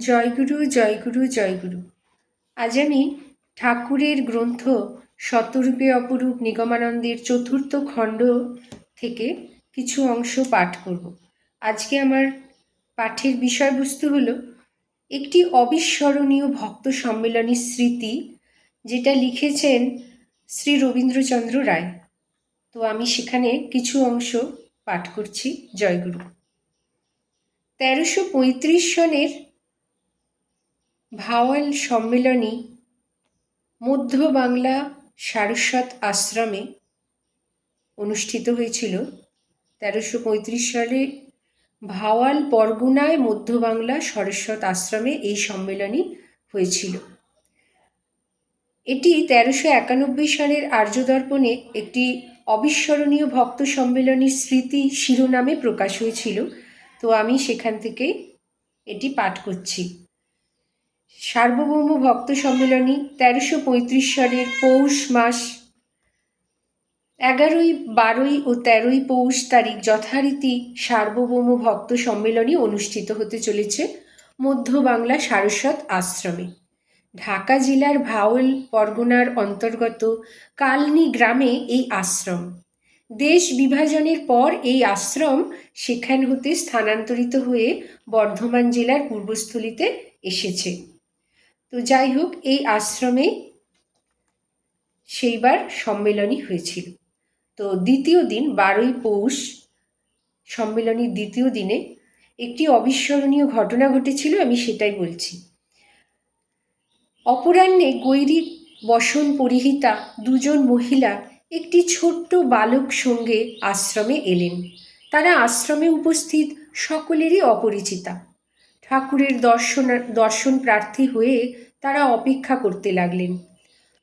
জয়গুরু জয়গুরু জয়গুরু। আজ আমি ঠাকুরের গ্রন্থ শতরূপে অপরূপ নিগমানন্দের চতুর্থ খণ্ড থেকে কিছু অংশ পাঠ করব। আজকে আমার পাঠের বিষয়বস্তু হলো একটি অবিস্মরণীয় ভক্ত সম্মেলনী স্মৃতি, যেটা লিখেছেন শ্রী রবীন্দ্রচন্দ্র রায়। তো আমি সেখানে কিছু অংশ পাঠ করছি জয়গুরু। তেরোশো পঁয়ত্রিশ সনের ভাওয়াল সম্মেলনী মধ্য বাংলা সারস্বত আশ্রমে অনুষ্ঠিত হয়েছিল। তেরোশো পঁয়ত্রিশ সালে ভাওয়াল পরগুনায় মধ্য বাংলা সরস্বত আশ্রমে এই সম্মেলনী হয়েছিল। এটি তেরোশো একানব্বই সালের আর্যদর্পণে একটি অবিস্মরণীয় ভক্ত সম্মেলনীর স্মৃতি শিরোনামে প্রকাশ হয়েছিল। তো আমি সেখান থেকে এটি পাঠ করছি। সার্বভৌম ভক্ত সম্মেলনী তেরোশো পঁয়ত্রিশ সালের পৌষ মাস এগারোই, বারোই ও তেরোই পৌষ তারিখ যথারীতি সার্বভৌম ভক্ত সম্মেলনী অনুষ্ঠিত হতে চলেছে মধ্য বাংলা সারস্বত আশ্রমে। ঢাকা জেলার ভাওল পরগনার অন্তর্গত কালনি গ্রামে এই আশ্রম। দেশ বিভাজনের পর এই আশ্রম সেখান হতে স্থানান্তরিত হয়ে বর্ধমান জেলার পূর্বস্থলীতে এসেছে। তো যাই হোক, এই আশ্রমে সেইবার সম্মেলনী হয়েছিল। তো দ্বিতীয় দিন, বারোই পৌষ সম্মেলনীর দ্বিতীয় দিনে একটি অবিস্মরণীয় ঘটনা ঘটেছিল, আমি সেটাই বলছি। অপরাহ্নে গৈরিক বসন পরিহিতা দুজন মহিলা একটি ছোট্ট বালক সঙ্গে আশ্রমে এলেন। তারা আশ্রমে উপস্থিত সকলেরই অপরিচিতা। ঠাকুরের দর্শন দর্শন প্রার্থী হয়ে তারা অপেক্ষা করতে লাগলেন।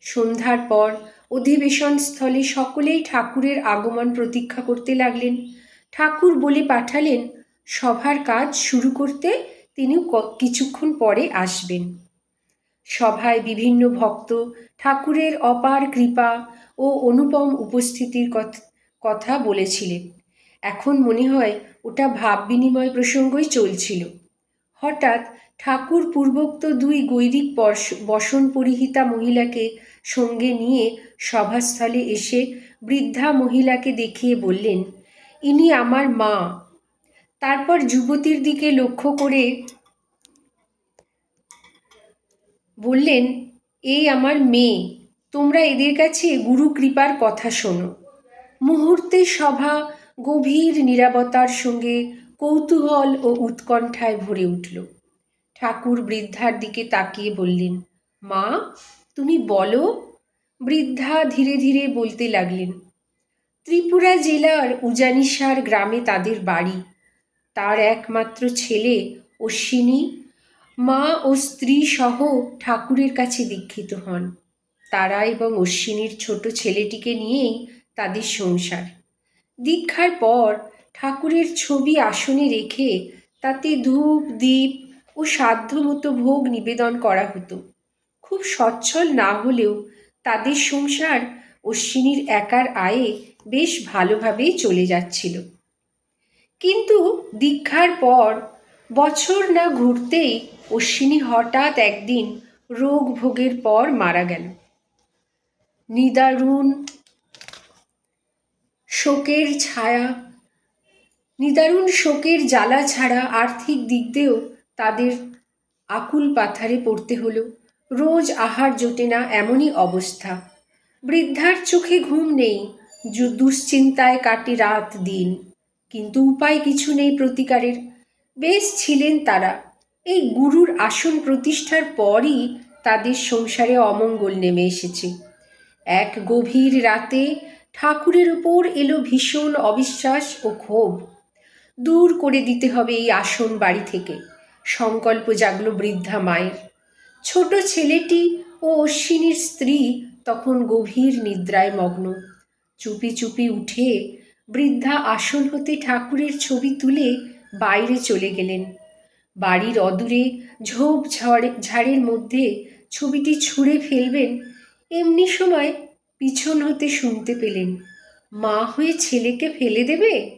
সন্ধ্যার পর অধিবেশন স্থলে সকলেই ঠাকুরের আগমন প্রতীক্ষা করতে লাগলেন। ঠাকুর বলে পাঠালেন, সভার কাজ শুরু করতে তিনি কিছুক্ষণ পরে আসবেন। সভায় বিভিন্ন ভক্ত, ঠাকুরের অপার কৃপা ও অনুপম উপস্থিতির কথা বলেছিলেন। এখন মনে হয় ওটা ভাব বিনিময় প্রসঙ্গই চলছিল। হঠাৎ ঠাকুর পূর্বোক্ত দুই গৈরিক বসন পরিহিতা মহিলাকে সঙ্গে নিয়ে সভাস্থলে এসে বৃদ্ধা মহিলাকে দেখিয়ে বললেন, ইনি আমার মা। তারপর যুবতীর দিকে লক্ষ্য করে বললেন এই আমার মেয়ে, তোমরা এদের কাছে গুরু কৃপার কথা শোনো। মুহূর্তে সভা গভীর নিরাপত্তার সঙ্গে কৌতূহল ও উৎকণ্ঠায় ভরে উঠল। ঠাকুর বৃদ্ধার দিকে তাকিয়ে বললেন, মা, তুমি বলো? বৃদ্ধা ধীরে ধীরে বলতে লাগলেন, ত্রিপুরা জেলার উজানিসার গ্রামে তাদের বাড়ি। তার একমাত্র ছেলে অশ্বিনী, মা ও স্ত্রী সহ ঠাকুরের কাছে দীক্ষিত হন। তারা এবং অশ্বিনীর ছোট ছেলেটিকে নিয়েই তাদের সংসার। দীক্ষার পর ঠাকুরের ছবি আসনে রেখে তাতে ধূপ দ্বীপ ও সাধ্যমতো ভোগ নিবেদন করা হতো। খুব সচ্ছল না হলেও তাদের সংসার অশ্বিনীর একার আয়ে বেশ ভালোভাবেই চলে যাচ্ছিল। কিন্তু দীক্ষার পর বছর না ঘুরতেই অশ্বিনী হঠাৎ একদিন রোগ ভোগের পর মারা গেল। নিদারুণ শোকের ছায়া, নিদারুণ শোকের জ্বালা ছাড়া আর্থিক দিক দিয়েও তাদের আকুল পাথারে পড়তে হলো। রোজ আহার জোটে না এমনই অবস্থা। বৃদ্ধার চোখে ঘুম নেই দুশ্চিন্তায় কাটে রাত দিন। কিন্তু উপায় কিছু নেই প্রতিকারের। বেশ ছিলেন তারা। এই গুরুর আসন প্রতিষ্ঠার পরই তাদের সংসারে অমঙ্গল নেমে এসেছে। এক গভীর রাতে ঠাকুরের উপর এলো ভীষণ অবিশ্বাস ও ক্ষোভ। দূর করে দিতে হবে এই আসন বাড়ি থেকে। সংকল্প জাগল বৃদ্ধা মায়ের। ছোট ছেলেটি ও অশ্বিনীর স্ত্রী তখন গভীর নিদ্রায় মগ্ন। চুপি চুপি উঠে বৃদ্ধা আসন হতে ঠাকুরের ছবি তুলে বাইরে চলে গেলেন। বাড়ির অদূরে ঝোপ ঝড়ে, ঝাড়ের মধ্যে ছবিটি ছুঁড়ে ফেলবেন এমনি সময় পিছন হতে শুনতে পেলেন। মা হয়ে ছেলেকে ফেলে দেবে?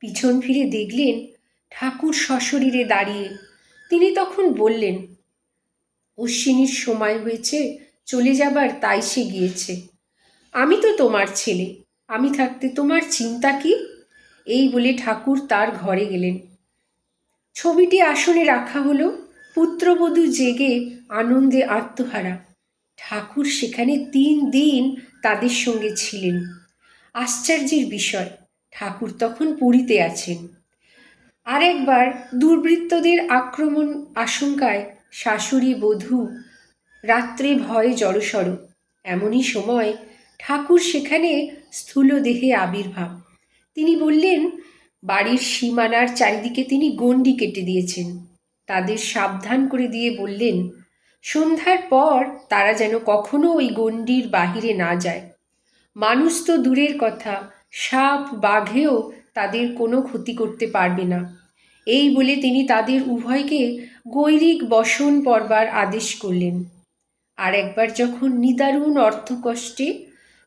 পিছন ফিরে দেখলেন ঠাকুর সশরীরে দাঁড়িয়ে তিনি তখন বললেন, অশ্বিনীর সময় হয়েছে, চলে যাবার তাই সে গিয়েছে। আমি তো তোমার ছেলে, আমি থাকতে তোমার চিন্তা কি? এই বলে ঠাকুর তার ঘরে গেলেন। ছবিটি আসনে রাখা হলো, পুত্রবধূ জেগে আনন্দে আত্মহারা। ঠাকুর সেখানে তিন দিন তাদের সঙ্গে ছিলেন। আশ্চর্যের বিষয়, ঠাকুর তখন পুরীতে আছেন। আরেকবার দুর্বৃত্তদের আক্রমণ আশঙ্কায় শাশুড়ি বধূ রাত্রে ভয়ে জড়সড় এমনই সময় ঠাকুর সেখানে স্থূল দেহে আবির্ভাব। তিনি বললেন, বাড়ির সীমানার চারিদিকে তিনি গণ্ডি কেটে দিয়েছেন। তাদের সাবধান করে দিয়ে বললেন, সন্ধ্যার পর তারা যেন কখনো ওই গণ্ডির বাহিরে না যায়। মানুষ তো দূরের কথা, সাপ, বাঘেও তাদের কোনো ক্ষতি করতে পারবে না। এই বলে তিনি তাদের উভয়কে গৈরিক বসন পড়বার আদেশ করলেন। আর একবার যখন নিদারুণ অর্থকষ্টে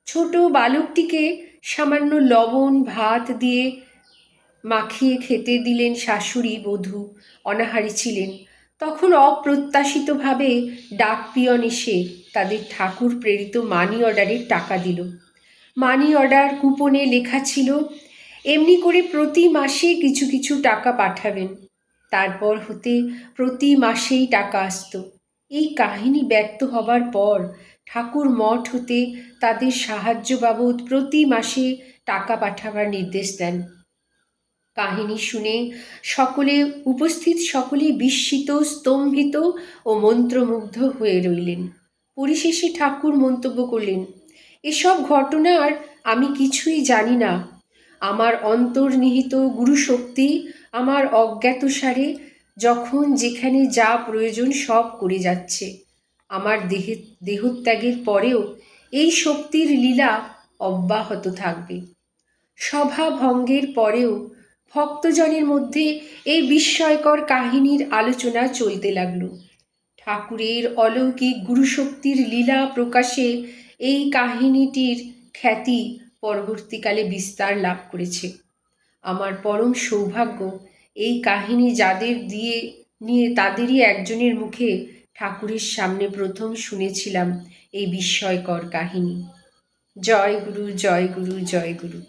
ছোট বালকটিকে সামান্য লবণ, ভাত দিয়ে মাখিয়ে খেতে দিলেন শাশুড়ি বধূ অনাহারি ছিলেন, তখন অপ্রত্যাশিতভাবে ডাক পিয়ন এসে তাদের ঠাকুর প্রেরিত মানি অর্ডারের টাকা দিল। মানি অর্ডার কুপনে লেখা ছিল এমনি করে প্রতি মাসে কিছু কিছু টাকা পাঠাবেন। তারপর হতে প্রতি মাসেই টাকা আসতো। এই কাহিনী ব্যক্ত হবার পর ঠাকুর মঠ হতে তাদের সাহায্য বাবদ প্রতি মাসে টাকা পাঠাবার নির্দেশ দেন। কাহিনী শুনে সকলে উপস্থিত সকলে বিস্মিত, স্তম্ভিত ও মন্ত্রমুগ্ধ হয়ে রইলেন। পরিশেষে ঠাকুর মন্তব্য করলেন, এসব ঘটনার আমি কিছুই জানি না। আমার অন্তর্নিহিত গুরুশক্তি, আমার অজ্ঞাতসারে, যখন যেখানে যা প্রয়োজন সব করে যাচ্ছে। আমার দেহে, দেহত্যাগের পরেও এই শক্তির লীলা অব্যাহত থাকবে। সভা ভঙ্গের পরেও ভক্তজনের মধ্যে এই বিস্ময়কর কাহিনীর আলোচনা চলতে লাগল। ঠাকুরের অলৌকিক গুরুশক্তির লীলা প্রকাশে এই কাহিনীটির খ্যাতি পরবর্তীকালে বিস্তার লাভ করেছে। আমার পরম সৌভাগ্য, এই কাহিনী যাদের দিয়ে নিয়ে তাদেরই একজনের মুখে ঠাকুরের সামনে প্রথম শুনেছিলাম, এই বিস্ময়কর কাহিনী। জয় গুরু জয় গুরু জয় গুরু।